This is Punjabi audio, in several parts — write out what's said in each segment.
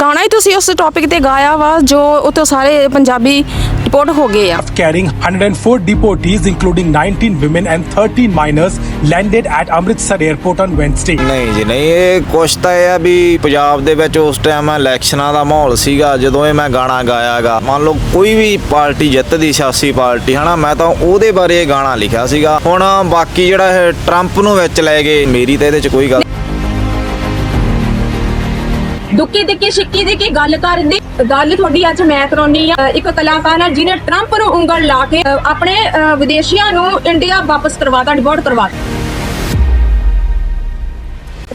ਗਾਣਾ ਹੀ ਤੁਸੀਂ ਉਸ ਟੌਪਿਕ ਤੇ ਗਾਇਆ ਵਾ ਜੋ ਉਤੋਂ ਸਾਰੇ ਪੰਜਾਬੀ ਰਿਪੋਰਟ ਹੋ ਗਏ ਆ। carrying 104 deportees, including 19 women and 13 minors, landed at Amritsar airport on Wednesday. ਨਹੀਂ ਜੀ ਨਹੀਂ ਇਹ ਕੁਛ ਤਾਂ ਇਹ ਆ ਵੀ ਪੰਜਾਬ ਦੇ ਵਿੱਚ ਉਸ ਟਾਈਮ ਇਲੈਕਸ਼ਨਾਂ ਦਾ ਮਾਹੌਲ ਸੀਗਾ ਜਦੋਂ ਇਹ ਮੈਂ ਗਾਣਾ ਗਾਇਆਗਾ। ਮੰਨ ਲਓ ਕੋਈ ਵੀ ਪਾਰਟੀ ਜਿੱਤਦੀ ਸਿਆਸੀ ਪਾਰਟੀ ਹਨਾ ਮੈਂ ਤਾਂ ਉਹਦੇ ਬਾਰੇ ਇਹ ਗਾਣਾ ਲਿਖਿਆ ਸੀਗਾ। ਹੁਣ ਬਾਕੀ ਜਿਹੜਾ ਇਹ ਟਰੰਪ ਨੂੰ ਵਿੱਚ ਲੈ ਗਏ ਮੇਰੀ ਤਾਂ ਇਹਦੇ 'ਚ ਕੋਈ ਗੱਲ ਦੁੱਕੀ ਦਿੱਕੀ ਛਿੱਕੀ ਦੀ ਕੀ ਗੱਲ ਕਰਦੀ ਗੱਲ ਤੁਹਾਡੀ ਅੱਜ ਮੈਂ ਕਰਾਉਣੀ ਆ। ਇੱਕ ਕਲਾਕਾਰ ਨਾਲ ਜਿਹਨੇ ਟਰੰਪ ਨੂੰ ਉਂਗਲ ਲਾ ਕੇ ਆਪਣੇ ਵਿਦੇਸ਼ੀਆਂ ਨੂੰ ਇੰਡੀਆ ਵਾਪਸ ਕਰਵਾਤਾ ਡਿਪੋਰਟ ਕਰਵਾਤਾ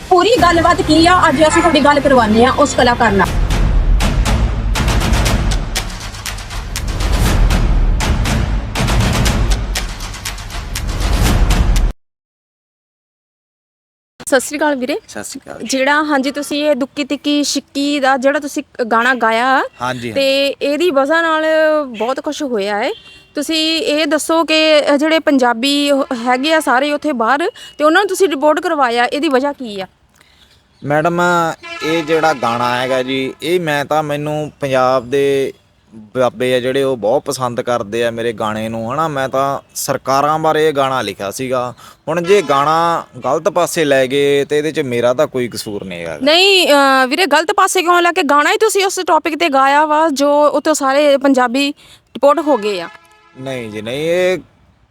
ਪੂਰੀ ਗੱਲਬਾਤ ਕੀ ਆ? ਅੱਜ ਅਸੀਂ ਤੁਹਾਡੀ ਗੱਲ ਕਰਵਾਉਂਦੇ ਆ ਉਸ ਕਲਾਕਾਰ ਨਾਲ। ਸਤਿ ਸ੍ਰੀ ਅਕਾਲ ਵੀਰੇ। ਸਤਿ ਸ਼੍ਰੀ ਅਕਾਲ ਜਿਹੜਾ ਹਾਂਜੀ ਤੁਸੀਂ ਇਹ ਦੁੱਕੀ ਤਿੱਕੀ ਛਿੱਕੀ ਦਾ ਜਿਹੜਾ ਤੁਸੀਂ ਗਾਣਾ ਗਾਇਆ ਹਾਂਜੀ ਤੇ ਇਹਦੀ ਵਜ੍ਹਾ ਨਾਲ ਬਹੁਤ ਕੁਝ ਹੋਇਆ ਹੈ। ਤੁਸੀਂ ਇਹ ਦੱਸੋ ਕਿ ਜਿਹੜੇ ਪੰਜਾਬੀ ਹੈਗੇ ਆ ਸਾਰੇ ਉੱਥੇ ਬਾਹਰ ਤੇ ਉਹਨਾਂ ਨੂੰ ਤੁਸੀਂ ਰਿਪੋਰਟ ਕਰਵਾਇਆ ਇਹਦੀ ਵਜ੍ਹਾ ਕੀ ਆ? ਮੈਡਮ ਇਹ ਜਿਹੜਾ ਗਾਣਾ ਹੈਗਾ ਜੀ ਇਹ ਮੈਂ ਤਾਂ ਮੈਨੂੰ ਪੰਜਾਬ ਦੇ ਬਾਬੇ ਆ ਜਿਹੜੇ ਉਹ ਬਹੁਤ ਪਸੰਦ ਕਰਦੇ ਆ ਮੇਰੇ ਗਾਣੇ ਨੂੰ ਹਨਾ? ਮੈਂ ਤਾਂ ਸਰਕਾਰਾਂ ਬਾਰੇ ਇਹ ਗਾਣਾ ਲਿਖਿਆ ਸੀਗਾ। ਹੁਣ ਜੇ ਗਾਣਾ ਗਲਤ ਪਾਸੇ ਲੈ ਗਏ ਤੇ ਇਹਦੇ 'ਚ ਮੇਰਾ ਤਾਂ ਕੋਈ ਕਸੂਰ ਨਹੀਂ ਹੈਗਾ। ਨਹੀਂ ਅਹ ਵੀਰੇ ਗਲਤ ਪਾਸੇ ਕਿਉਂ ਲੈ ਕੇ ਗਾਣਾ ਹੀ ਤੁਸੀਂ ਉਸ ਟੌਪਿਕ ਤੇ ਗਾਇਆ ਵਾ ਜੋ ਉੱਥੋਂ ਸਾਰੇ ਪੰਜਾਬੀ ਰਿਪੋਰਟ ਹੋ ਗਏ ਆ? ਨਹੀਂ ਜੀ ਨਹੀਂ ਇਹ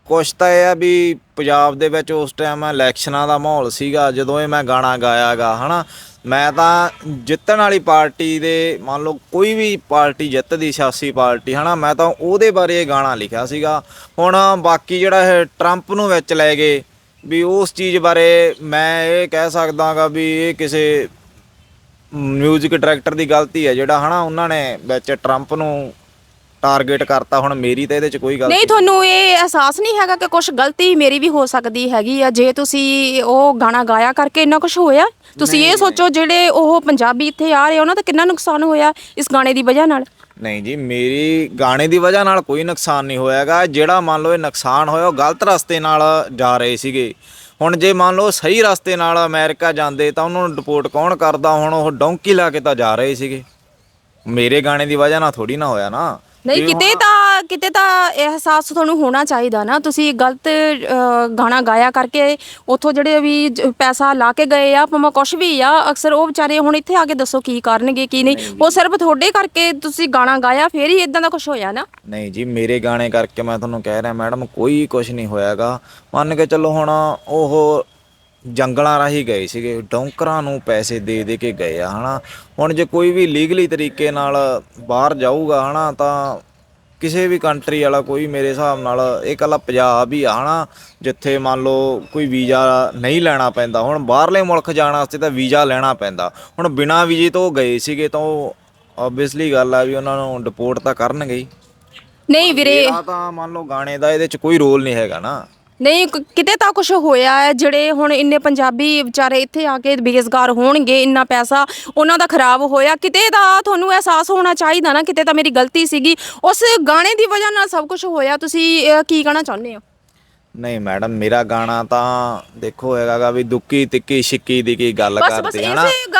ਕੁਛ ਤਾਂ ਇਹ ਆ ਵੀ ਪੰਜਾਬ ਦੇ ਵਿੱਚ ਉਸ ਟਾਈਮ ਇਲੈਕਸ਼ਨਾਂ ਦਾ ਮਾਹੌਲ ਸੀਗਾ ਜਦੋਂ ਇਹ ਮੈਂ ਗਾਣਾ ਗਾਇਆਗਾ ਹਨਾ? ਮੈਂ ਤਾਂ ਜਿੱਤਣ ਵਾਲੀ ਪਾਰਟੀ ਦੇ ਮੰਨ ਲਓ ਕੋਈ ਵੀ ਪਾਰਟੀ ਜਿੱਤਦੀ, ਸਿਆਸੀ ਪਾਰਟੀ, ਹਨਾ, ਮੈਂ ਤਾਂ ਉਹਦੇ ਬਾਰੇ ਇਹ ਗਾਣਾ ਲਿਖਿਆ ਸੀਗਾ। ਹੁਣ ਬਾਕੀ ਜਿਹੜਾ ਇਹ ਟਰੰਪ ਨੂੰ ਵਿੱਚ ਲੈ ਗਏ, ਵੀ ਉਸ ਚੀਜ਼ ਬਾਰੇ ਮੈਂ ਇਹ ਕਹਿ ਸਕਦਾਗਾ ਵੀ ਇਹ ਕਿਸੇ ਮਿਊਜ਼ਿਕ ਡਾਇਰੈਕਟਰ ਦੀ ਗਲਤੀ ਹੈ ਜਿਹੜਾ, ਹਨਾ, ਉਹਨਾਂ ਨੇ ਵਿੱਚ ਟਰੰਪ ਨੂੰ ਟਾਰਗੇਟ ਕਰਤਾ ਹੁਣ ਮੇਰੀ ਤਾਂ ਇਹਦੇ 'ਚ ਕੋਈ ਗਲਤੀ ਨਹੀਂ ਤੁਹਾਨੂੰ ਇਹ ਅਹਿਸਾਸ ਨਹੀਂ ਹੈਗਾ ਕਿ ਕੁਝ ਗਲਤੀ ਮੇਰੀ ਵੀ ਹੋ ਸਕਦੀ ਹੈਗੀ ਆ? ਜੇ ਤੁਸੀਂ ਉਹ ਗਾਣਾ ਗਾਇਆ ਕਰਕੇ ਇੰਨਾ ਕੁਝ ਹੋਇਆ? ਤੁਸੀਂ ਇਹ ਸੋਚੋ ਜਿਹੜੇ ਉਹ ਪੰਜਾਬੀ ਇੱਥੇ ਆ ਰਹੇ ਉਹਨਾਂ ਦਾ ਕਿੰਨਾ ਨੁਕਸਾਨ ਹੋਇਆ ਇਸ ਗਾਣੇ ਦੀ ਵਜ੍ਹਾ ਨਾਲ? ਨਹੀਂ ਜੀ ਮੇਰੀ ਗਾਣੇ ਦੀ ਵਜ੍ਹਾ ਨਾਲ ਕੋਈ ਨੁਕਸਾਨ ਨਹੀਂ ਹੋਇਆਗਾ। ਜਿਹੜਾ ਮੰਨ ਲਓ ਇਹ ਨੁਕਸਾਨ ਹੋਇਆ ਉਹ ਗਲਤ ਰਸਤੇ ਨਾਲ ਜਾ ਰਹੇ ਸੀਗੇ। ਹੁਣ ਜੇ ਮੰਨ ਲਓ ਸਹੀ ਰਸਤੇ ਨਾਲ ਅਮਰੀਕਾ ਜਾਂਦੇ ਤਾਂ ਉਹਨਾਂ ਨੂੰ ਰਿਪੋਰਟ ਕੌਣ ਕਰਦਾ? ਹੁਣ ਉਹ ਡੌਂਕੀ ਲਾ ਕੇ ਤਾਂ ਜਾ ਰਹੇ ਸੀਗੇ। ਮੇਰੇ ਗਾਣੇ ਦੀ ਵਜ੍ਹਾ ਨਾਲ ਥੋੜੀ ਨਾ ਹੋਇਆ ਨਾ। ਨਹੀਂ ਕਿਤੇ ਤਾਂ ਕਿਤੇ ਤਾਂ ਅਹਿਸਾਸ ਤੁਹਾਨੂੰ ਹੋਣਾ ਚਾਹੀਦਾ ਨਾ। ਤੁਸੀਂ ਗਲਤ ਗਾਣਾ ਗਾਇਆ ਕਰਕੇ ਉੱਥੋਂ ਜਿਹੜੇ ਵੀ ਜ- ਪੈਸਾ ਲਾ ਕੇ ਗਏ ਆ ਭਾਵੇਂ ਕੁਛ ਵੀ ਆ ਅਕਸਰ ਉਹ ਵਿਚਾਰੇ ਹੁਣ ਇੱਥੇ ਆ ਕੇ ਦੱਸੋ ਕੀ ਕਰਨਗੇ ਕੀ ਨਹੀਂ। ਉਹ ਸਿਰਫ ਤੁਹਾਡੇ ਕਰਕੇ ਤੁਸੀਂ ਗਾਣਾ ਗਾਇਆ ਫੇਰ ਹੀ ਇਦਾਂ ਦਾ ਕੁਝ ਹੋਇਆ ਨਾ। ਨਹੀਂ ਜੀ ਮੇਰੇ ਗਾਣੇ ਕਰਕੇ ਮੈਂ ਤੁਹਾਨੂੰ ਕਹਿ ਰਿਹਾ ਮੈਡਮ ਕੋਈ ਕੁਝ ਨਹੀਂ ਹੋਇਆਗਾ। ਮੰਨ ਕੇ ਚੱਲੋ ਹੁਣ ਉਹ ਜੰਗਲਾਂ ਰਾਹੀਂ ਗਏ ਸੀਗੇ ਡੌਂਕਰਾਂ ਨੂੰ ਪੈਸੇ ਦੇ ਦੇ ਕੇ ਗਏ ਆ ਹਨਾ। ਹੁਣ ਜੇ ਕੋਈ ਵੀ ਲੀਗਲੀ ਤਰੀਕੇ ਨਾਲ ਬਾਹਰ ਜਾਊਗਾ ਹਨਾ ਤਾਂ ਕਿਸੇ ਵੀ ਕੰਟਰੀ ਵਾਲਾ ਕੋਈ ਮੇਰੇ ਹਿਸਾਬ ਨਾਲ ਇਹ ਕੱਲਾ ਪੰਜਾਬ ਹੀ ਆ ਹਨਾ। ਜਿੱਥੇ ਮੰਨ ਲਓ ਕੋਈ ਵੀਜ਼ਾ ਨਹੀਂ ਲੈਣਾ ਪੈਂਦਾ ਹੁਣ ਬਾਹਰਲੇ ਮੁਲਕ ਜਾਣ ਵਾਸਤੇ ਤਾਂ ਵੀਜ਼ਾ ਲੈਣਾ ਪੈਂਦਾ। ਹੁਣ ਬਿਨਾਂ ਵੀਜ਼ੇ ਤੋਂ ਗਏ ਸੀਗੇ ਤਾਂ ਉਹ ਆਬਵੀਅਸਲੀ ਗੱਲ ਆ ਵੀ ਉਹਨਾਂ ਨੂੰ ਡਿਪੋਰਟ ਤਾਂ ਕਰਨਗੇ ਹੀ। ਨਹੀਂ ਵੀਰੇ ਮੇਰਾ ਤਾਂ ਮੰਨ ਲਓ ਗਾਣੇ ਦਾ ਇਹਦੇ ਚ ਕੋਈ ਰੋਲ ਨਹੀਂ ਹੈਗਾ ਨਾ। ਨਹੀਂ ਕ- ਕਿਤੇ ਤਾਂ ਕੁਝ ਹੋਇਆ ਹੈ ਜਿਹੜੇ ਹੁਣ ਇੰਨੇ ਪੰਜਾਬੀ ਵਿਚਾਰੇ ਇੱਥੇ ਆ ਕੇ ਬੇਰੁਜ਼ਗਾਰ ਹੋਣਗੇ ਇੰਨਾ ਪੈਸਾ ਉਹਨਾਂ ਦਾ ਖਰਾਬ ਹੋਇਆ ਕਿਤੇ ਤਾਂ ਤੁਹਾਨੂੰ ਅਹਿਸਾਸ ਹੋਣਾ ਚਾਹੀਦਾ ਨਾ ਕਿਤੇ ਤਾਂ ਮੇਰੀ ਗਲਤੀ ਸੀਗੀ। ਉਸ ਗਾਣੇ ਦੀ ਵਜ੍ਹਾ ਨਾਲ ਸਭ ਕੁਝ ਹੋਇਆ ਤੁਸੀਂ ਅਹ, ਕੀ ਕਹਿਣਾ ਚਾਹੁੰਦੇ ਹੋ? ਨਹੀਂ ਮੈਡਮ ਮੇਰਾ ਗਾਣਾ ਤਾਂ ਦੇਖੋ ਹੈਗਾਗਾ ਵੀ ਦੁੱਕੀ ਤਿੱਕੀ ਛਿੱਕੀ ਦੀ ਕੀ ਗੱਲ ਬਸ ਬਸ ਕਰਦੇ ਇਸੇ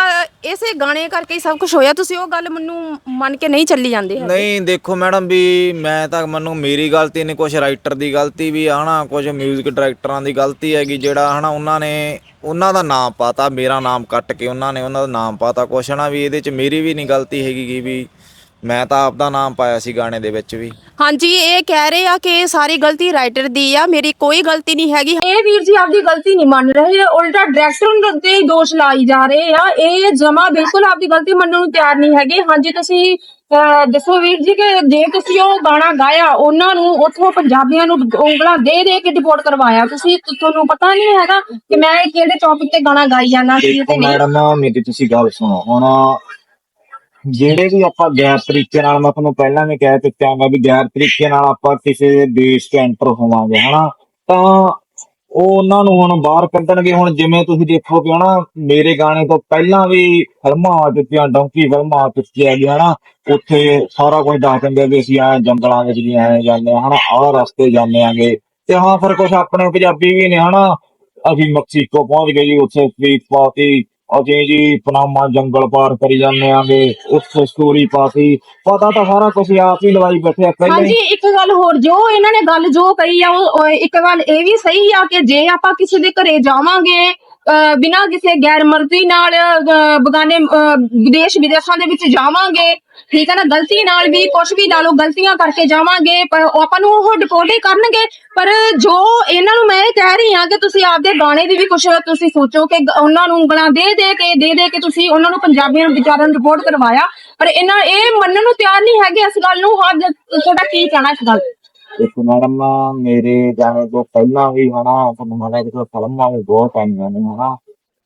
ਇਸੇ ਗਾਣੇ ਕਰਕੇ ਹੀ ਸਭ ਕੁਝ ਹੋਇਆ ਤੁਸੀਂ ਉਹ ਗੱਲ ਮੈਨੂੰ ਮੰਨ ਕੇ ਨਹੀਂ ਚੱਲੀ ਜਾਂਦੇ ਹੈਗੇ। ਨਹੀਂ, ਦੇਖੋ ਮੈਡਮ ਵੀ ਮੈਂ ਤਾਂ ਮੈਨੂੰ ਮੇਰੀ ਗਲਤੀ ਨਹੀਂ ਕੁਝ ਰਾਈਟਰ ਦੀ ਗਲਤੀ ਵੀ ਆ ਹਨਾ ਕੁਝ 뮤직 ਡਾਇਰੈਕਟਰਾਂ ਦੀ ਗਲਤੀ ਹੈਗੀ ਜਿਹੜਾ ਹਨਾ, ਉਹਨਾਂ ਨੇ, ਉਹਨਾਂ ਦਾ ਨਾਮ ਪਾਤਾ, ਮੇਰਾ ਨਾਮ ਕੱਟ ਕੇ ਉਹਨਾਂ ਨੇ ਉਹਨਾਂ ਦਾ ਨਾਮ ਪਾਤਾ, ਕੁਛ ਨਾ ਵੀ ਇਹਦੇ ਚ ਮੇਰੀ ਵੀ ਨਹੀਂ ਗਲਤੀ ਹੈਗੀ ਗੀ ਵੀ ਮੈਂ ਤਾਂ ਆਪਦਾ ਨਾਮ ਪਾਇਆ ਸੀ ਗਾਣੇ ਦੇ ਵਿੱਚ ਵੀ। ਹਾਂਜੀ ਇਹ ਕਹਿ ਰਹੇ ਆ ਕਿ ਸਾਰੀ ਗਲਤੀ ਰਾਈਟਰ ਦੀ ਆ ਮੇਰੀ ਕੋਈ ਗਲਤੀ ਨਹੀਂ ਹੈਗੀ। ਇਹ ਵੀਰ ਜੀ ਆਪਦੀ ਗਲਤੀ ਨਹੀਂ ਮੰਨ ਰਹੇ ਉਲਟਾ ਡਾਇਰੈਕਟਰ ਤੇ ਹੀ ਦੋਸ਼ ਲਾਈ ਜਾ ਰਹੇ ਆ। ਇਹ ਜਮਾ ਬਿਲਕੁਲ ਆਪਦੀ ਗਲਤੀ ਮੰਨਣ ਨੂੰ ਤਿਆਰ ਨਹੀਂ ਹੈਗੇ। ਹਾਂਜੀ ਤੁਸੀਂ ਦੱਸੋ ਵੀਰ ਜੀ ਕਿ ਜੇ ਤੁਸੀਂ ਉਹ ਗਾਣਾ ਗਾਇਆ ਉਹਨਾਂ ਨੂੰ ਉੱਥੋਂ ਪੰਜਾਬੀਆਂ ਨੂੰ ਉਂਗਲਾਂ ਦੇ ਦੇ ਕੇ ਡਿਪੋਰਟ ਕਰਵਾਇਆ ਤੁਸੀਂ ਤੁਹਾਨੂੰ ਪਤਾ ਨਹੀਂ ਹੈਗਾ ਕਿ ਮੈਂ ਇਹ ਕਿਹੜੇ ਟੌਪਿਕ ਤੇ ਗਾਣਾ ਗਾਈ ਜਾਣਾ ਸੀ ਤੇ ਨਹੀਂ। ਮੈਡਮ ਮੇਰੀ ਤੁਸੀਂ ਗੱਲ ਸੁਣੋ। ਹੁਣ ਜਿਹੜੇ ਵੀ ਆਪਾਂ ਗੈਰ ਤਰੀਕੇ ਨਾਲ, ਮੈਂ ਤੁਹਾਨੂੰ ਪਹਿਲਾਂ ਵੀ ਕਹਿ ਦਿੱਤਾ ਮੈਂ ਵੀ ਗੈਰ ਤਰੀਕੇ ਨਾਲ ਆਪਾਂ ਕਿਸੇ ਦੇਸ਼ 'ਚ ਐਂਟਰ ਹੋਵਾਂਗੇ, ਹਨਾ? ਤਾਂ ਉਹ ਉਹਨਾਂ ਨੂੰ ਹੁਣ ਬਾਹਰ ਕੱਢਣਗੇ। ਹੁਣ ਜਿਵੇਂ ਤੁਸੀਂ ਦੇਖੋਗੇ ਹਨਾ, ਮੇਰੇ ਗਾਣੇ ਤੋਂ ਪਹਿਲਾਂ ਵੀ ਫਿਲਮਾਂ ਆ ਚੁੱਕੀਆਂ ਡੌਂਕੀ ਫਿਲਮਾਂ ਆ ਚੁੱਕੀਆਂ ਹੈਗੀਆਂ ਹਨਾ? ਉੱਥੇ ਸਾਰਾ ਕੁਝ ਦੱਸ ਦਿੰਦੇ ਵੀ ਅਸੀਂ ਐ ਜੰਗਲਾਂ ਵਿੱਚ ਵੀ ਐ ਜਾਂਦੇ ਹਾਂ ਹਨਾ? ਆਹ ਰਸਤੇ ਜਾਂਦੇ ਆਂਗੇ। ਤੇ ਹਾਂ, ਫਿਰ ਕੁਝ ਆਪਣੇ ਪੰਜਾਬੀ ਵੀ ਨੇ, ਹਨਾ? ਅਸੀਂ ਮੈਕਸੀਕੋ ਪਹੁੰਚ ਗਏ ਜੀ, ਉੱਥੇ ਸਟਰੀਟ ਪਾਤੀ ਅਸੀਂ ਜੀ ਪਨਾਮਾ ਜੰਗਲ ਪਾਰ ਕਰੀ ਜਾਂਦੇ ਆਂਗੇ, ਉੱਥੇ ਸਟੋਰੀ ਪਾਤੀ। ਪਤਾ ਤਾਂ ਸਾਰਾ ਕੁਝ ਆਪ ਹੀ ਲਵਾਈ ਬੈਠੇ ਆ ਪਹਿਲਾਂ ਹਾਂਜੀ ਹੀ ਇੱਕ ਗੱਲ ਹੋਰ, ਜੋ ਇਹਨਾਂ ਨੇ ਗੱਲ ਜੋ ਕਹੀ ਆ, ਉਹ ਉਹ ਇੱਕ ਗੱਲ ਇਹ ਵੀ ਸਹੀ ਆ ਕਿ ਜੇ ਆਪਾਂ ਕਿਸੇ ਦੇ ਘਰੇ ਜਾਵਾਂਗੇ ਬਿਨਾਂ ਕਿਸੇ ਗੈਰ ਮਰਜ਼ੀ ਨਾਲ ਬਗਾਨੇ ਵਿਦੇਸ਼ ਵਿਦੇਸ਼ਾਂ ਦੇ ਵਿੱਚ ਜਾਵਾਂਗੇ। ਠੀਕ ਹੈ ਨਾ? ਗਲਤੀ ਨਾਲ ਵੀ ਕੁਝ ਵੀ ਲਾ ਲਓ ਗਲਤੀਆਂ ਕਰਕੇ ਜਾਵਾਂਗੇ। ਪਰ ਆਪਾਂ ਨੂੰ ਉਹ ਡਿਪੋਰਟ ਹੀ ਕਰਨਗੇ। ਪਰ ਜੋ ਇਹਨਾਂ ਨੂੰ ਮੈਂ ਇਹ ਕਹਿ ਰਹੀ ਹਾਂ ਕਿ ਤੁਸੀਂ ਆਪਦੇ ਗਾਣੇ ਦੀ ਵੀ ਕੁਝ ਤੁਸੀਂ ਸੋਚੋ ਕਿ ਉਹਨਾਂ ਨੂੰ ਉਂਗਲਾਂ ਦੇ ਦੇ ਕੇ, ਦੇ ਦੇ ਕੇ ਤੁਸੀਂ ਉਹਨਾਂ ਨੂੰ ਪੰਜਾਬੀਆਂ ਨੂੰ ਵਿਚਾਰਾਂ ਨੂੰ ਰਿਪੋਰਟ ਕਰਵਾਇਆ। ਪਰ ਇਹਨਾਂ ਇਹ ਮੰਨਣ ਨੂੰ ਤਿਆਰ ਨਹੀਂ ਹੈਗੇ ਇਸ ਗੱਲ ਨੂੰ। ਹਾਂ, ਤੁਹਾਡਾ ਕੀ ਕਹਿਣਾ ਇਸ ਗੱਲ? ਇੱਕ ਮੈਡਮ ਮੇਰੇ ਜਾਣੇ ਤੋਂ ਪਹਿਲਾਂ ਵੀ ਹਨਾ, ਤੁਹਾਨੂੰ ਪਤਾ ਕਿ ਫਿਲਮਾਂ ਵੀ ਬਹੁਤ ਆਈਆਂ ਨੇ ਹਨਾ।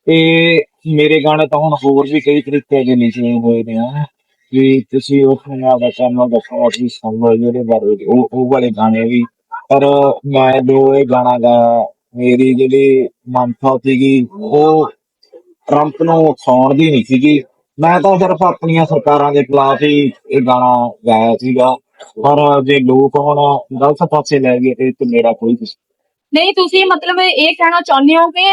ਤੇ ਮੇਰੇ ਗਾਣੇ ਤਾਂ ਹੁਣ ਹੋਰ ਵੀ ਕਈ ਤਰੀਕੇ ਦੇ ਲਿਖੇ ਹੋਏ ਨੇ ਹਨਾ। ਵੀ ਤੁਸੀਂ ਉਸ ਨੂੰ ਆਪਦਾ ਚੈਨਲ ਦੱਸੋ ਕਿ ਸੁਣ ਲਓ ਜਿਹੜੇ ਬਾਰੇ ਉਹ ਉਹ ਵਾਲੇ ਗਾਣੇ ਵੀ। ਪਰ ਮੈਂ ਜੋ ਇਹ ਗਾਣਾ ਗਾ, ਮੇਰੀ ਜਿਹੜੀ ਮੰਸ਼ਾ ਸੀਗੀ, ਉਹ ਟਰੰਪ ਨੂੰ ਖਾਣ ਦੀ ਨਹੀਂ ਸੀਗੀ। ਮੈਂ ਤਾਂ ਸਿਰਫ ਆਪਣੀਆਂ ਸਰਕਾਰਾਂ ਦੇ ਖਿਲਾਫ ਹੀ ਇਹ ਗਾਣਾ ਗਾਇਆ ਸੀਗਾ। ਪਰ ਜੇ ਲੋਕ ਹੁਣ ਗਲਤ ਪਾਸੇ ਲੈ ਗਏ ਤੇ ਤੇ ਮੇਰਾ ਕੋਈ ਕਸੂਰ ਨਹੀਂ ਤੁਸੀਂ ਮਤਲਬ ਇਹ ਕਹਿਣਾ ਚਾਹੁੰਦੇ ਹੋ ਕਿ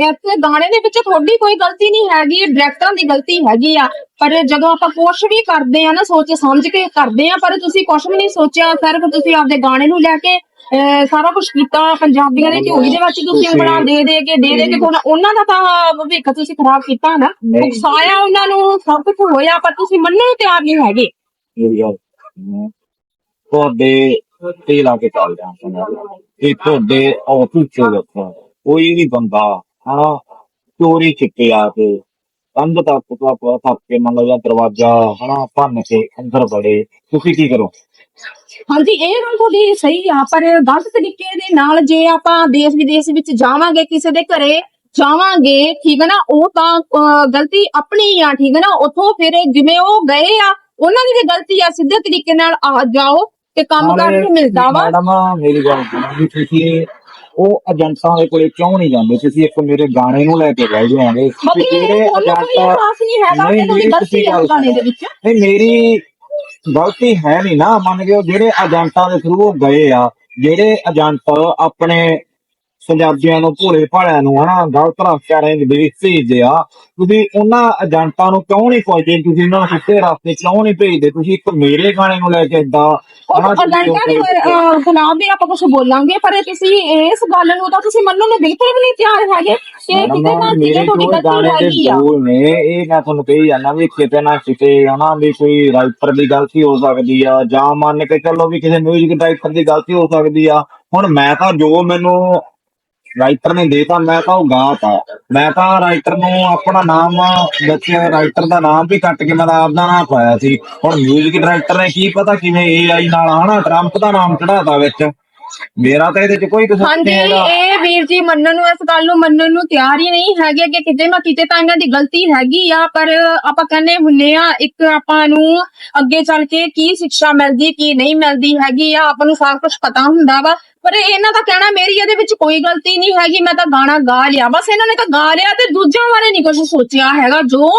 ਇੱਥੇ ਗਾਣੇ ਦੇ ਵਿੱਚ ਤੁਹਾਡੀ ਕੋਈ ਗਲਤੀ ਨਹੀਂ ਹੈਗੀ ਡਾਇਰੈਕਟਰਾਂ ਦੀ ਗਲਤੀ ਹੈਗੀ ਆ ਪਰ ਜਦੋਂ ਆਪਾਂ ਕੁਛ ਵੀ ਕਰਦੇ ਆ ਨਾ ਸੋਚ ਸਮਝ ਕੇ ਕਰਦੇ ਆ ਪਰ ਤੁਸੀਂ ਕੁਛ ਵੀ ਨਹੀਂ ਸੋਚਿਆ ਸਿਰਫ ਤੁਸੀਂ ਆਪਦੇ ਗਾਣੇ ਨੂੰ ਲੈ ਕੇ ਅਹ, ਸਾਰਾ ਕੁਝ ਕੀਤਾ ਪੰਜਾਬੀਆਂ ਦੇ ਝੋਲੀ ਦੇ ਵਿੱਚ ਤੁਸੀਂ ਤੁਸੀਂ- ਉਂਗਲਾਂ ਦੇ ਦੇ ਕੇ ਦੇ ਦੇ ਕੇ ਹੁਣ ਉਹਨਾਂ ਦਾ ਤਾਂ ਭਵਿੱਖ ਤੁਸੀਂ ਖਰਾਬ ਕੀਤਾ ਨਾ ਨਹੀਂ। ਉਕਸਾਇਆ ਉਹਨਾਂ ਨੂੰ ਸਭ ਕੁਝ ਹੋਇਆ ਪਰ ਤੁਸੀਂ ਮੰਨਣ ਨੂੰ ਤਿਆਰ ਨਹੀਂ ਹੈਗੇ ਮੇਰੀ ਗੱਲ ਸੁਣੋ। ਤੁਹਾਡੇ ਤੇ ਲਾ ਕੇ ਚੱਲ ਜਾਂਦਾ ਇਹ ਤੁਹਾਡੇ ਆਫਿਸ ਚ ਲੱਗਾ ਕੋਈ ਵੀ ਬੰਦਾ ਹਨਾ ਚੋਰੀ ਛਿੱਕੇ ਆ ਕੇ ਕੰਧ ਤੱਕ ਤੋਂ ਥੱਕ ਕੇ ਮੰਨ ਲਓ ਦਰਵਾਜ਼ਾ ਹਨਾ ਭੰਨ ਕੇ ਅੰਦਰ ਵੜੇ ਤੁਸੀਂ ਕੀ ਕਰੋ? ਹਾਂਜੀ ਇਹ ਗੱਲ ਤੁਹਾਡੀ ਸਹੀ ਆ ਪਰ ਗਲਤ ਤਰੀਕੇ ਦੇ ਨਾਲ ਜੇ ਆਪਾਂ ਦੇਸ਼ ਵਿਦੇਸ਼ ਵਿੱਚ ਜਾਵਾਂਗੇ ਕਿਸੇ ਦੇ ਘਰੇ ਜਾਵਾਂਗੇ ਠੀਕ ਹੈ ਨਾ ਉਹ ਤਾਂ ਅਹ, ਗਲਤੀ ਆਪਣੀ ਆ ਠੀਕ ਹੈ ਨਾ ਉਥੋਂ ਫਿਰ ਜਿਵੇਂ ਉਹ ਗਏ ਆ ਉਹਨਾਂ ਦੀ ਵੀ ਗਲਤੀ ਆ ਸਿੱਧੇ ਤਰੀਕੇ ਨਾਲ ਆ ਜਾਓ। ਤੇ ਕੰਮ ਕਰਕੇ ਮਿਲਦਾ ਵਾ? ਮੈਡਮ ਮੇਰੀ ਗੱਲ ਸੁਣੋ ਵੀ ਤੁਸੀਂ ਉਹ ਏਜੰਟਾਂ ਦੇ ਕੋਲੇ ਕਿਉਂ ਨਹੀਂ ਜਾਂਦੇ? ਤੁਸੀਂ ਇੱਕ ਮੇਰੇ ਗਾਣੇ ਨੂੰ ਲੈ ਕੇ ਬਹਿ ਵੀ ਮਤਲਬ ਜਿਹੜੇ ਏਜੰਟ ਨਹੀਂ ਹੈਗਾ ਕਿ ਨਹੀਂ, ਗਲਤੀ ਤੁਸੀਂ ਹੈ ਗੱਲ ਗਾਣੇ ਦੇ ਵਿੱਚ। ਨਹੀਂ ਮੇਰੀ ਗਲਤੀ ਹੈ ਨਹੀਂ ਨਾ ਮੰਨ ਉਹ ਜਿਹੜੇ ਏਜੰਟਾਂ ਦੇ ਥਰੂ ਉਹ ਗਏ ਆ ਜਿਹੜੇ ਏਜੰਟ ਆਪਣੇ ਪੰਜਾਬੀਆਂ ਨੂੰ ਭੋਲੇ ਭਾਲਿਆਂ ਨੂੰ ਹਨਾ ਗਲਤ ਰਸਤਿਆਂ ਦੇ ਵਿੱਚ ਭੇਜਦੇ ਆ। ਤੁਸੀਂ ਉਹਨਾਂ ਏਜੰਟਾਂ ਨੂੰ ਕਿਉਂ ਨਹੀਂ ਪੁੱਛਦੇ ਤੁਸੀਂ ਉਹਨਾਂ ਨੂੰ ਸਿੱਧੇ ਰਸਤੇ ਕਿਉਂ ਨਹੀਂ ਭੇਜਦੇ? ਤੁਸੀਂ ਇੱਕ ਮੇਰੇ ਗਾਣੇ ਨੂੰ ਲੈ ਕੇ ਏਦਾਂ ਉਹ ਹਨਾ ਤੁਸੀਂ ਏਜੰਟਾਂ ਦੇ ਉਹ- ਅਹ, ਖਿਲਾਫ ਵੀ ਆਪਾਂ ਕੁਝ ਬੋਲਾਂਗੇ ਪਰ ਤੁਸੀਂ ਇਸ ਗੱਲ ਨੂੰ ਤਾਂ ਤੁਸੀਂ ਮੰਨਣ ਨੂੰ ਬਿਲਕੁਲ ਵੀ ਨਹੀਂ ਤਿਆਰ ਹੈਗੇ। ਕਿ ਕਿਤੇ ਨਾ ਮੈਡਮ, ਕਿਤੇ ਮੇਰੇ ਤੁਹਾਡੀ ਜੋ ਗਲਤੀ ਗਾਣੇ ਦੇ ਹੈਗੀ ਆ। ਬੋਲ ਨੇ ਇਹ ਮੈਂ ਤੁਹਾਨੂੰ ਕਹੀ ਜਾਂਦਾ ਵੀ ਕਿਤੇ ਨਾ ਕਿਤੇ ਹਨਾ ਵੀ ਕੋਈ ਰਾਈਟਰ ਦੀ ਗਲਤੀ ਹੋ ਸਕਦੀ ਆ ਜਾਂ ਮੰਨ ਕੇ ਚੱਲੋ ਵੀ ਕਿਸੇ ਮਿਊਜ਼ਿਕ ਡਾਇਰੈਕਟਰ ਦੀ ਗਲਤੀ ਹੋ ਸਕਦੀ ਆ। ਹੁਣ ਮੈਂ ਤਾਂ ਜੋ ਮੈਨੂੰ ਰਾਈਟਰ ਨੇ ਦੇਤਾ ਮੈਂ ਤਾਂ ਉਹ ਗਾਤਾ ਮੈਂ ਤਾਂ ਰਾਈਟਰ ਨੂੰ ਆਪਣਾ ਨਾਮ ਦੱਸਿਆ ਰਾਈਟਰ ਦਾ ਨਾਮ ਵੀ ਕੱਟ ਕੇ ਮੈਂ ਤਾਂ ਆਪਦਾ ਨਾਮ ਪਾਇਆ ਸੀ। ਹੁਣ ਮਿਊਜ਼ਿਕ ਡਾਇਰੈਕਟਰ ਨੇ ਕੀ ਪਤਾ ਕਿਵੇਂ ਏਆਈ ਨਾਲ ਹਨਾ ਟਰੰਪ ਦਾ ਨਾਮ ਚੜਾਤਾ ਵਿੱਚ। ਮੇਰਾ ਤਾਂ ਇਹਦੇ ਚ ਕੋਈ ਕਸੂਰ ਹਾਂਜੀ ਨਹੀਂ ਹੈਗਾ। ਇਹ ਵੀਰ ਜੀ ਮੰਨਣ ਨੂੰ ਇਸ ਗੱਲ ਨੂੰ ਮੰਨਣ ਨੂੰ ਤਿਆਰ ਹੀ ਨਹੀਂ ਹੈਗੇ ਕਿ ਕਿਤੇ ਨਾ ਕਿਤੇ ਤਾਂ ਇਹਨਾਂ ਦੀ ਗਲਤੀ ਹੈਗੀ ਆ ਪਰ ਆਪਾਂ ਕਹਿੰਦੇ ਹੁੰਨੇ ਆ ਇੱਕ ਆਪਾਂ ਨੂੰ ਅੱਗੇ ਚੱਲ ਕੇ ਕੀ ਸਿੱਖਿਆ ਮਿਲਦੀ ਕੀ ਨਹੀਂ ਮਿਲਦੀ ਹੈਗੀ ਆ ਆਪਾਂ ਨੂੰ ਸਾਰਾ ਕੁਝ ਪਤਾ ਹੁੰਦਾ ਵਾ। ਪਰ ਇਹਨਾਂ ਦਾ ਕਹਿਣਾ ਮੇਰੀ ਇਹਦੇ ਵਿੱਚ ਕੋਈ ਗਲਤੀ ਨਹੀਂ ਹੈਗੀ ਮੈਂ ਤਾਂ ਗਾਣਾ ਗਾ ਲਿਆ। ਬਸ ਇਹਨਾਂ ਨੇ ਤਾਂ ਗਾ ਲਿਆ ਤੇ ਦੂਜਿਆਂ ਬਾਰੇ ਨਹੀਂ ਕੁਝ ਸੋਚਿਆ ਹੈਗਾ। ਜੋ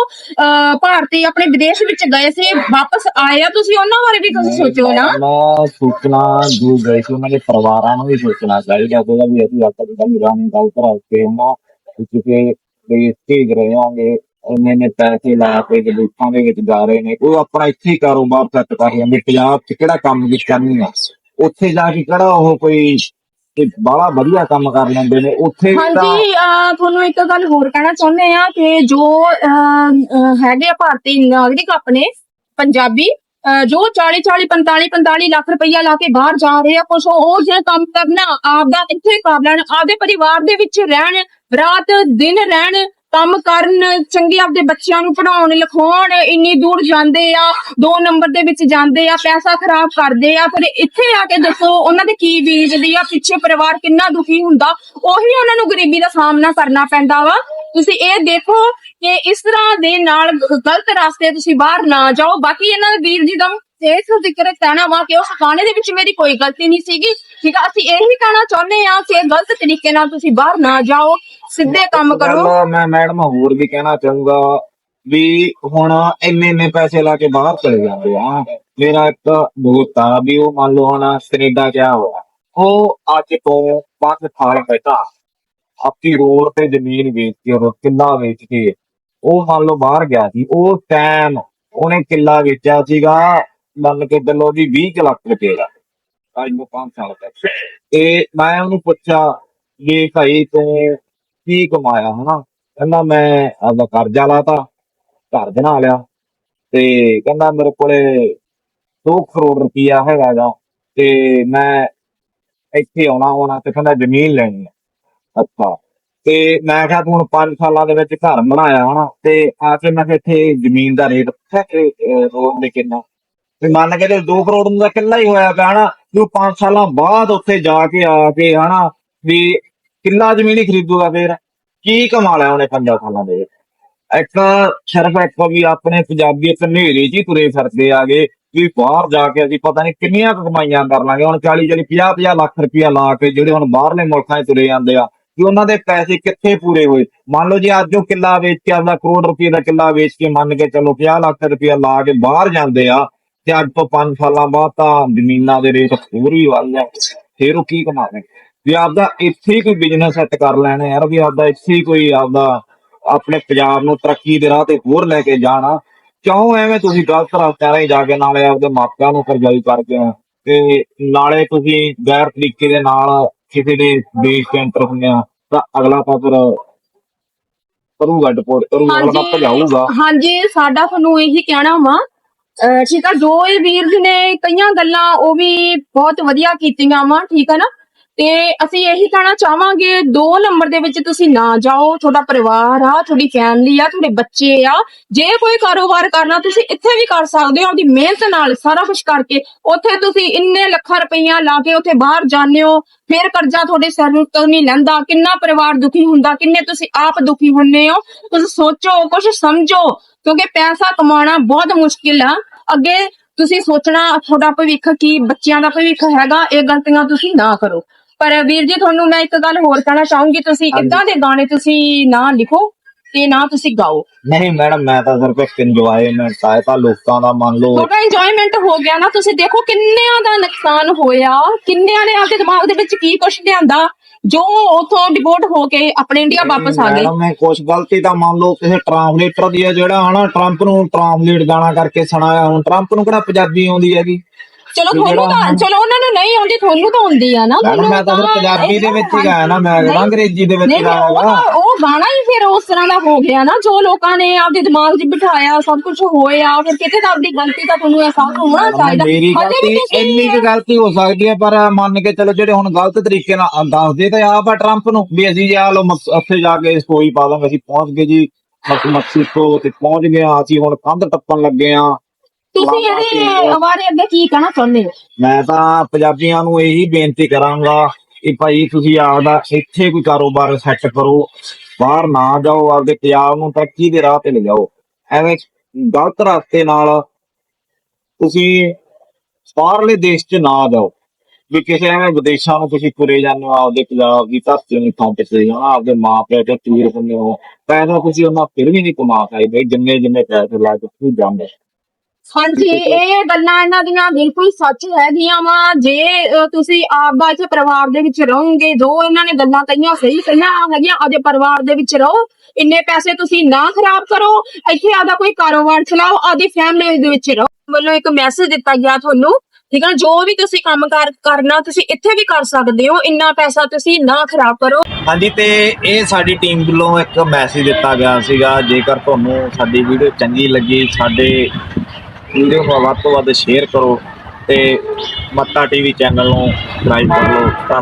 ਭਾਰਤੀ ਆਪਣੇ ਵਿਦੇਸ਼ ਵਿੱਚ ਗਏ ਸੀ ਵਾਪਸ ਆਏ ਆ ਤੁਸੀਂ ਉਹਨਾਂ ਬਾਰੇ ਵੀ ਕੁਝ ਸੋਚੋ ਨਾ। ਮੈਂ ਸੋਚਣਾ ਜੋ ਗਏ ਸੀ ਉਹਨਾਂ ਦੇ ਪਰਿਵਾਰਾਂ ਨੂੰ ਵੀ ਸੋਚਣਾ ਚਾਹੀਦਾ ਉਹਦਾ ਵੀ ਅਸੀਂ ਆਪਾਂ ਜਿਹੜਾ ਵੀ ਰਾਣੀ ਗੱਲ ਕਰਾ ਕੇ ਉਹਨਾਂ ਕਿਸੇ ਦੇ ਭੇਜ ਰਹੇ ਹੋਗੇ ਉਹਨੇ ਨੇ ਪੈਸੇ ਲਾ ਕੇ ਵਿਦੇਸ਼ਾਂ ਦੇ ਵਿੱਚ ਜਾ ਰਹੇ ਨੇ ਉਹ ਆਪਣਾ ਇੱਥੇ ਹੀ ਕਾਰੋਬਾਰ ਸੈੱਟ ਕਰ ਰਹੇ ਨੇ ਪੰਜਾਬ 'ਚ ਕਿਹੜਾ ਕੰਮ ਵਿੱਚ ਕਰਨੀ ਆ ਉੱਥੇ ਜਾ ਕੇ ਕਿਹੜਾ ਉਹ ਕੋਈ ਬਾਹਲਾ ਵਧੀਆ ਕੰਮ ਕਰ ਲੈਂਦੇ ਨੇ ਉੱਥੇ ਹਾਂਜੀ ਅਹ ਤੁਹਾਨੂੰ ਇੱਕ ਗੱਲ ਹੋਰ ਕਹਿਣਾ ਚਾਹੁੰਦੇ ਆ ਕਿ ਜੋ ਅਹ, ਅਹ, ਹੈਗੇ ਆ ਭਾਰਤੀ ਨਾਗਰਿਕ ਆਪਣੇ ਪੰਜਾਬੀ ਅਹ, ਜੋ 40 40 45 45 ਲੱਖ ਰੁਪਈਆ ਲਾ ਕੇ ਬਾਹਰ ਜਾ ਰਹੇ ਆ ਕੁਛ ਉਹ ਜੇ ਕੰਮ ਕਰਨਾ ਆਪਦਾ ਇੱਥੇ ਕਰ ਲੈਣ ਆਪਦੇ ਪਰਿਵਾਰ ਦੇ ਵਿੱਚ ਰਹਿਣ ਰਾਤ ਦਿਨ ਰਹਿਣ ਕੰਮ ਕਰਨ ਚੰਗੇ ਆਪਦੇ ਬੱਚਿਆਂ ਨੂੰ ਪੜਾਉਣ ਲਿਖਾਉਣ, ਇੰਨੀ ਦੂਰ ਜਾਂਦੇ ਆ, ਦੋ ਨੰਬਰ ਦੇ ਵਿੱਚ ਜਾਂਦੇ ਆ, ਪੈਸਾ ਖਰਾਬ ਕਰਦੇ ਆ, ਫਿਰ ਇੱਥੇ ਆ ਕੇ ਦੱਸੋ ਉਹਨਾਂ ਦੇ ਕੀ ਬੀਜਦੀ ਆ, ਪਿੱਛੇ ਪਰਿਵਾਰ ਕਿੰਨਾ ਦੁਖੀ ਹੁੰਦਾ, ਉਹੀ ਉਹਨਾਂ ਨੂੰ ਗਰੀਬੀ ਦਾ ਸਾਹਮਣਾ ਕਰਨਾ ਪੈਂਦਾ ਵਾ। ਤੁਸੀਂ ਇਹ ਦੇਖੋ ਕਿ ਇਸ ਤਰ੍ਹਾਂ ਦੇ ਨਾਲ ਗਲਤ ਰਾਸਤੇ ਤੁਸੀਂ ਬਾਹਰ ਨਾ ਜਾਓ। ਬਾਕੀ ਇਹਨਾਂ ਦੇ ਵੀਰ ਜੀ ਦਾ ਇਹ ਜ਼ਿਕਰ ਕਹਿਣਾ ਵਾ ਕਿ ਉਸ ਗਾਣੇ ਦੇ ਵਿੱਚ ਮੇਰੀ ਕੋਈ ਗਲਤੀ ਨਹੀਂ ਸੀਗੀ। ਠੀਕ ਆ ਅਸੀਂ ਇਹੀ ਕਹਿਣਾ ਚਾਹੁੰਦੇ ਆ ਕਿ ਗਲਤ ਤਰੀਕੇ ਨਾਲ ਤੁਸੀਂ ਬਾਹਰ ਨਾ ਜਾਓ ਸਿੱਧੇ ਕੰਮ ਕਰੋ। ਗੱਲ ਮੈਂ ਮੈਡਮ ਹੋਰ ਵੀ ਕਹਿਣਾ ਚਾਹੂੰਗਾ ਵੀ ਹੁਣ ਇੰਨੇ ਇੰਨੇ ਪੈਸੇ ਲਾ ਕੇ ਬਾਹਰ ਚਲੇ ਜਾਂਦੇ ਆ। ਮੇਰਾ ਇੱਕ ਦੋਸਤ ਵੀ ਉਹ ਮੰਨ ਲਓ ਹੁਣ ਕੈਨੇਡਾ ਗਿਆ ਹੋਇਆ। ਉਹ ਅੱਜ ਤੋਂ ਪੰਜ ਸਾਲ ਪਹਿਲਾਂ ਆਪਣੀ ਰੋਡ ਤੇ ਜ਼ਮੀਨ ਵੇਚ ਕੇ ਉਹ ਕਿੱਲਾ ਵੇਚ ਕੇ ਉਹ ਮੰਨ ਲਓ ਬਾਹਰ ਗਿਆ ਸੀ। ਉਹ ਟਾਈਮ ਉਹਨੇ ਕਿੱਲਾ ਵੇਚਿਆ ਸੀਗਾ ਮੰਨ ਕੇ ਚੱਲੋ ਵੀ 20 ਕੁ ਲੱਖ ਰੁਪਏ ਦਾ। ਅੱਜ ਤੋਂ 5 ਸਾਲ ਤੱਕ ਤੇ ਮੈਂ ਉਹਨੂੰ ਪੁੱਛਿਆ ਵੀ ਭਾਈ ਤੂੰ ਕੀ ਕਮਾਇਆ, ਹਨਾ? ਕਹਿੰਦਾ ਮੈਂ ਆਪਦਾ ਕਰਜ਼ਾ ਲਾਤਾ, ਘਰ ਬਣਾ ਲਿਆ। ਤੇ ਕਹਿੰਦਾ ਮੇਰੇ ਕੋਲੇ 2 ਕਰੋੜ ਰੁਪਇਆ ਹੈਗਾ ਤੇ ਮੈਂ ਇੱਥੇ ਆਉਣਾ ਹੋਣਾ ਤੇ ਕਹਿੰਦਾ ਜ਼ਮੀਨ ਲੈਣੀ ਹੈ ਅੱਛਾ। ਤੇ ਮੈਂ ਕਿਹਾ ਤੂੰ ਹੁਣ 5 ਸਾਲਾਂ ਦੇ ਵਿੱਚ ਘਰ ਬਣਾਇਆ, ਹਨਾ? ਤੇ ਆ ਕੇ ਮੈਂ ਕਿਹਾ ਇੱਥੇ ਜ਼ਮੀਨ ਦਾ ਰੇਟ ਪਤਾ ਰੋਡ ਦੇ ਕਿੰਨਾ? ਤੇ ਮੰਨ ਕੇ ਤੇ 2 ਕਰੋੜ ਦਾ ਤਾਂ ਕਿੱਲਾ ਹੀ ਹੋਇਆ ਪਿਆ, ਹਨਾ? ਤੂੰ 5 ਸਾਲਾਂ ਬਾਅਦ ਉੱਥੇ ਜਾ ਕੇ ਆ ਕੇ ਹਨਾ ਵੀ ਕਿੱਲਾ ਜ਼ਮੀਨ ਹੀ ਖਰੀਦੂਗਾ ਫੇਰ, ਕੀ ਕਮਾ ਲਿਆ ਉਹਨੇ 5 ਸਾਲਾਂ ਦੇ ਵਿੱਚ? ਇੱਕ ਸਿਰਫ ਇੱਕ ਵੀ ਆਪਣੇ ਪੰਜਾਬੀ ਇੱਕ ਹਨੇਰੇ 'ਚ ਹੀ ਤੁਰੇ ਫਿਰਦੇ ਆ ਗਏ ਵੀ ਬਾਹਰ ਜਾ ਕੇ ਅਸੀਂ ਪਤਾ ਨਹੀਂ ਕਿੰਨੀਆਂ ਕਮਾਈਆਂ ਕਰ ਲਾਂਗੇ, ਹੁਣ 40 40 50 50 ਲੱਖ ਰੁਪਇਆ ਲਾ ਕੇ ਜਿਹੜੇ ਹੁਣ ਬਾਹਰਲੇ ਮੁਲਕਾਂ 'ਚ ਤੁਰੇ ਜਾਂਦੇ ਆ ਕਿ ਉਹਨਾਂ ਦੇ ਪੈਸੇ ਕਿੱਥੇ ਪੂਰੇ ਹੋਏ? ਮੰਨ ਲਓ ਜੀ ਅੱਜ ਉਹ ਕਿੱਲਾ ਵੇਚ ਕੇ ਆਪਦਾ ਕਰੋੜ ਰੁਪਏ ਦਾ ਕਿੱਲਾ ਵੇਚ ਕੇ ਮੰਨ ਕੇ ਚਲੋ 50 ਲੱਖ ਰੁਪਇਆ ਲਾ ਕੇ ਬਾਹਰ ਜਾਂਦੇ ਆ ਤੇ ਅੱਜ ਤੋਂ 5 ਸਾਲਾਂ ਬਾਅਦ ਤਾਂ ਜ਼ਮੀਨਾਂ ਦੇ ਰੇਟ ਹੋਰ ਹੀ ਵੱਧ ਜਾਣ। ਫਿਰ ਉਹ ਕੀ ਕਮਾਵੇ ਵੀ ਆਪਦਾ ਇੱਥੇ ਹੀ ਕੋਈ ਬਿਜ਼ਨਸ ਸੈੱਟ ਕਰ ਲੈਣਾ ਯਾਰ ਵੀ ਆਪਦਾ ਇੱਥੇ ਹੀ ਕੋਈ ਆਪਦਾ ਆਪਣੇ ਪੰਜਾਬ ਨੂੰ ਤਰੱਕੀ ਦੇ ਰਾਹ ਤੇ ਹੋਰ ਲੈ ਕੇ ਜਾਣਾ। ਕਿਉਂ ਐਵੇਂ ਤੁਸੀਂ ਗਲਤ ਰਸਤਿਆਂ ਰਾਹੀਂ ਜਾ ਕੇ ਨਾਲੇ ਆਪਦੇ ਮਾਪਿਆਂ ਨੂੰ ਕਰਜ਼ਾਈ ਕਰਕੇ ਆ ਤੇ ਨਾਲੇ ਤੁਸੀਂ ਗੈਰ ਤਰੀਕੇ ਦੇ ਨਾਲ ਕਿਸੇ ਦੇ ਦੇਸ਼ ਚ ਐਂਟਰ ਹੁੰਦੇ ਆ ਤਾਂ ਅਗਲਾ ਤਾਂ ਫਿਰ ਕਰੂਗਾ ਡਿਪੋਰਟ ਕਰੂਗਾ ਅਗਲਾ ਤਾਂ ਭਜਾਊਗਾ। ਹਾਂਜੀ ਸਾਡਾ ਤੁਹਾਨੂੰ ਇਹੀ ਕਹਿਣਾ ਵਾ ਠੀਕ ਆ, ਜੋ ਇਹ ਵੀਰ ਜੀ ਨੇ ਕਈਆਂ ਗੱਲਾਂ ਉਹ ਵੀ ਬਹੁਤ ਵਧੀਆ ਕੀਤੀਆਂ ਵਾ, ਠੀਕ ਆ ਨਾ? ਤੇ ਅਸੀਂ ਇਹੀ ਕਹਿਣਾ ਚਾਹਾਂਗੇ, ਦੋ ਨੰਬਰ ਦੇ ਵਿੱਚ ਤੁਸੀਂ ਨਾ ਜਾਓ, ਤੁਹਾਡਾ ਪਰਿਵਾਰ ਆ, ਤੁਹਾਡੀ ਫੈਮਿਲੀ ਆ, ਤੁਹਾਡੇ ਬੱਚੇ ਆ, ਜੇ ਕੋਈ ਕਾਰੋਬਾਰ ਕਰਨਾ, ਤੁਸੀਂ ਇੱਥੇ ਵੀ ਕਰ ਸਕਦੇ ਹੋ ਆਪਦੀ ਮਿਹਨਤ ਨਾਲ ਸਾਰਾ ਕੁਝ ਕਰਕੇ। ਉੱਥੇ ਤੁਸੀਂ ਇੰਨੇ ਲੱਖਾਂ ਰੁਪਈਆ ਲਾ ਕੇ ਉੱਥੇ ਬਾਹਰ ਜਾਂਦੇ ਹੋ, ਫਿਰ ਕਰਜ਼ਾ ਤੁਹਾਡੇ ਸਿਰ ਨੂੰ ਤੋਂ ਨਹੀਂ ਲੈਂਦਾ। ਕਿੰਨਾ ਪਰਿਵਾਰ ਦੁਖੀ ਹੁੰਦਾ, ਕਿੰਨੇ ਤੁਸੀਂ ਆਪ ਦੁਖੀ ਹੁੰਨੇ ਹੋ। ਤੁਸੀਂ ਸੋਚੋ ਕੁਝ ਸਮਝੋ, ਕਿਉਂਕਿ ਪੈਸਾ ਕਮਾਉਣਾ ਬਹੁਤ ਮੁਸ਼ਕਿਲ ਆ। ਅੱਗੇ ਤੁਸੀਂ ਸੋਚਣਾ, ਤੁਹਾਡਾ ਭਵਿੱਖ ਕੀ, ਬੱਚਿਆਂ ਦਾ ਭਵਿੱਖ ਹੈਗਾ, ਇਹ ਗਲਤੀਆਂ ਤੁਸੀਂ ਨਾ ਕਰੋ। ਪਰ ਵੀਰ ਜੀ ਤੁਹਾਨੂੰ ਮੈਂ ਇੱਕ ਗੱਲ ਹੋਰ ਕਹਿਣਾ ਚਾਹੂੰਗੀ ਤੁਸੀਂ ਹਾਂਜੀ। ਇਦਾਂ ਦੇ ਗਾਣੇ ਤੁਸੀਂ ਨਾ ਲਿਖੋ ਤੇ ਨਾ ਤੁਸੀਂ ਗਾਓ। ਨਹੀਂ ਮੈਡਮ ਮੈਂ ਤਾਂ ਸਿਰਫ ਇੱਕ ਇੰਜੋਇਮੈਂਟ ਆਇਆ ਤਾਂ ਲੋਕਾਂ ਦਾ ਮੰਨ ਲਓ। ਤੁਹਾਡਾ ਇੰਜੋਇਮੈਂਟ ਹੋ ਗਿਆ ਨਾ ਤੁਸੀਂ ਦੇਖੋ ਕਿੰਨਿਆਂ ਦਾ ਨੁਕਸਾਨ ਹੋਇਆ ਕਿੰਨਿਆਂ ਨੇ ਆਪਦੇ ਦਿਮਾਗ ਦੇ ਵਿੱਚ ਕੀ ਕੁਛ ਲਿਆਂਦਾ ਜੋ ਉਥੋਂ ਡਿਪੋਰਟ ਹੋ ਕੇ ਆਪਣੇ ਇੰਡੀਆ ਵਾਪਸ ਆ ਗਏ। ਮੈਡਮ ਨੇ ਕੁਝ ਗਲਤੀ ਤਾਂ ਮੰਨ ਲਓ ਕਿਸੇ ਟ੍ਰਾਂਸਲੇਟਰ ਦੀ ਹੈ ਜਿਹੜਾ ਹਨਾ ਟਰੰਪ ਨੂੰ ਟ੍ਰਾਂਸਲੇਟ ਗਾਣਾ ਕਰਕੇ ਸੁਣਾਇਆ ਹੁਣ ਟਰੰਪ ਨੂੰ ਕਿਹੜਾ ਪੰਜਾਬੀ ਆਉਂਦੀ ਹੈਗੀ? ਚਲੋ ਤੁਹਾਨੂੰ ਤਾਂ ਚਲੋ ਉਹਨਾਂ ਨੂੰ ਨਹੀਂ ਆਉਂਦੀ ਤੁਹਾਨੂੰ ਤਾਂ ਆਉਂਦੀ ਆ ਨਾ ਮੈਡਮ ਮੈਂ ਤਾਂ ਫਿਰ ਪੰਜਾਬੀ ਦੇ ਵਿੱਚ ਹੀ ਗਾਇਆ ਨਾ ਮੈਂ ਕਿਹੜਾ ਅੰਗਰੇਜ਼ੀ ਦੇ ਵਿੱਚ ਨਹੀਂ ਉਹ ਗਾਇਆ ਤਾਂ ਉਹ ਗਾਣਾ ਹੀ ਫਿਰ ਉਸ ਤਰ੍ਹਾਂ ਦਾ ਹੋ ਗਿਆ ਨਾ ਜੋ ਲੋਕਾਂ ਨੇ ਆਪਦੇ ਦਿਮਾਗ 'ਚ ਬਿਠਾਇਆ ਸਭ ਕੁਝ ਹੋਇਆ ਫਿਰ ਕਿਤੇ ਤਾਂ ਆਪਦੀ ਗਲਤੀ ਤਾਂ ਤੁਹਾਨੂੰ ਅਹਿਸਾਸ ਹੋਣਾ ਚਾਹੀਦਾ। ਮੇਰੀ ਹਜੇ ਵੀ ਗਲਤੀ ਤੁਸੀਂ- ਇੰਨੀ ਕੁ ਗਲਤੀ ਹੋ ਸਕਦੀ ਹੈ ਪਰ ਮੰਨ ਕੇ ਚਲੋ ਜਿਹੜੇ ਹੁਣ ਗਲਤ ਤਰੀਕੇ ਨਾਲ ਦੱਸਦੇ ਤਾਂ ਆਪ ਆ ਟਰੰਪ ਨੂੰ ਵੀ ਅਸੀਂ ਆ ਲੋ ਉੱਥੇ ਜਾ ਕੇ ਸਟੋਰੀ ਪਾ ਦਾਂਗੇ ਅਸੀਂ ਪਹੁੰਚ ਗਏ ਜੀ ਮਕ- ਮੈਕਸੀਕੋ ਤੇ ਪਹੁੰਚ ਗਏ ਆ ਅਸੀਂ ਹੁਣ ਕੰਧ ਟੱਪਣ ਲੱਗੇ ਆ ਤੁਸੀਂ ਇਹਦੇ ਬਾਰੇ ਅੱਗੇ ਕੀ ਕਹਿਣਾ ਚਾਹੁੰਦੇ ਹੋ? ਮੈਂ ਤਾਂ ਪੰਜਾਬੀਆਂ ਨੂੰ ਇਹੀ ਬੇਨਤੀ ਕਰਾਂਗਾ ਕਿ ਭਾਈ ਤੁਸੀਂ ਆਪਦਾ ਇੱਥੇ ਕੋਈ ਕਾਰੋਬਾਰ ਸੈੱਟ ਕਰੋ ਬਾਹਰ ਨਾ ਜਾਓ ਆਪਦੇ ਪੰਜਾਬ ਨੂੰ ਤਰੱਕੀ ਦੇ ਰਾਹ ਤੇ ਲਿਜਾਓ। ਐਵੇਂ ਗਲਤ ਰਸਤੇ ਨਾਲ ਤੁਸੀਂ ਬਾਹਰਲੇ ਦੇਸ਼ 'ਚ ਨਾ ਜਾਓ ਵੀ ਕਿਸੇ ਐਵੇਂ ਵਿਦੇਸ਼ਾਂ ਨੂੰ ਤੁਸੀਂ ਤੁਰੇ ਜਾਂਦੇ ਹੋ ਆਪਦੇ ਪੰਜਾਬ ਦੀ ਧਰਤੀ ਨੂੰ ਥਾਂ ਤੇ ਤੁਸੀਂ ਹਨਾ ਆਪਦੇ ਮਾਂ ਪਿਓ ਤੇ ਤੀਰ ਹੁੰਦੇ ਹੋ ਪੈਸਾ ਤੁਸੀਂ ਉਹਨਾਂ ਫਿਰ ਵੀ ਨਹੀਂ ਕਮਾ ਸਕਦੇ ਜਿੰਨੇ ਜਿੰਨੇ ਪੈਸੇ ਲਾ ਕੇ ਤੁਸੀਂ ਜਾਂਦੇ ਹਾਂਜੀ ਇਹ ਗੱਲਾਂ ਇਹਨਾਂ ਦੀਆਂ ਬਿਲਕੁਲ ਸੱਚ ਹੈਗੀਆਂ ਵਾ। ਜੇ ਤੁਸੀਂ ਆਪਦਾ ਇੱਥੇ ਪਰਿਵਾਰ ਦੇ ਵਿੱਚ ਰਹੋਗੇ ਜੋ ਇਹਨਾਂ ਨੇ ਗੱਲਾਂ ਕਹੀਆਂ ਸਹੀ ਕਹੀਆਂ ਹੈਗੀਆਂ ਆਪਦੇ ਪਰਿਵਾਰ ਦੇ ਵਿੱਚ ਰਹੋ। ਇੰਨੇ ਪੈਸੇ ਤੁਸੀਂ ਨਾ ਖਰਾਬ ਕਰੋ। ਇੱਥੇ ਆਪਦਾ ਕੋਈ ਕਾਰੋਬਾਰ ਚਲਾਓ ਆਪਦੀ ਫੈਮਿਲੀ ਦੇ ਵਿੱਚ ਰਹੋ। ਵੱਲੋਂ ਇੱਕ ਮੈਸੇਜ ਦਿੱਤਾ ਗਿਆ ਤੁਹਾਨੂੰ ਠੀਕ ਹੈ ਨਾ? ਜੋ ਵੀ ਤੁਸੀਂ ਕੰਮ ਕਾਰ ਕਰਨਾ ਤੁਸੀਂ ਇੱਥੇ ਵੀ ਕਰ ਸਕਦੇ ਹੋ। ਇੰਨਾ ਪੈਸਾ ਤੁਸੀਂ ਨਾ ਖਰਾਬ ਕਰੋ। ਹਾਂਜੀ ਤੇ ਇਹ ਸਾਡੀ ਟੀਮ ਵੱਲੋਂ ਇੱਕ ਮੈਸੇਜ ਦਿੱਤਾ ਗਿਆ ਸੀਗਾ। ਜੇਕਰ ਤੁਹਾਨੂੰ ਸਾਡੀ ਵੀਡੀਓ ਚੰਗੀ ਲੱਗੀ ਸਾਡੇ ਵੀਡੀਓ ਨੂੰ ਵੱਧ ਤੋਂ ਵੱਧ ਸ਼ੇਅਰ ਕਰੋ ਤੇ ਮੱਤਾ ਟੀਵੀ ਚੈਨਲ ਨੂੰ ਸਬਸਕ੍ਰਾਈਬ ਕਰ ਲਓ। ਧੰਨਵਾਦ।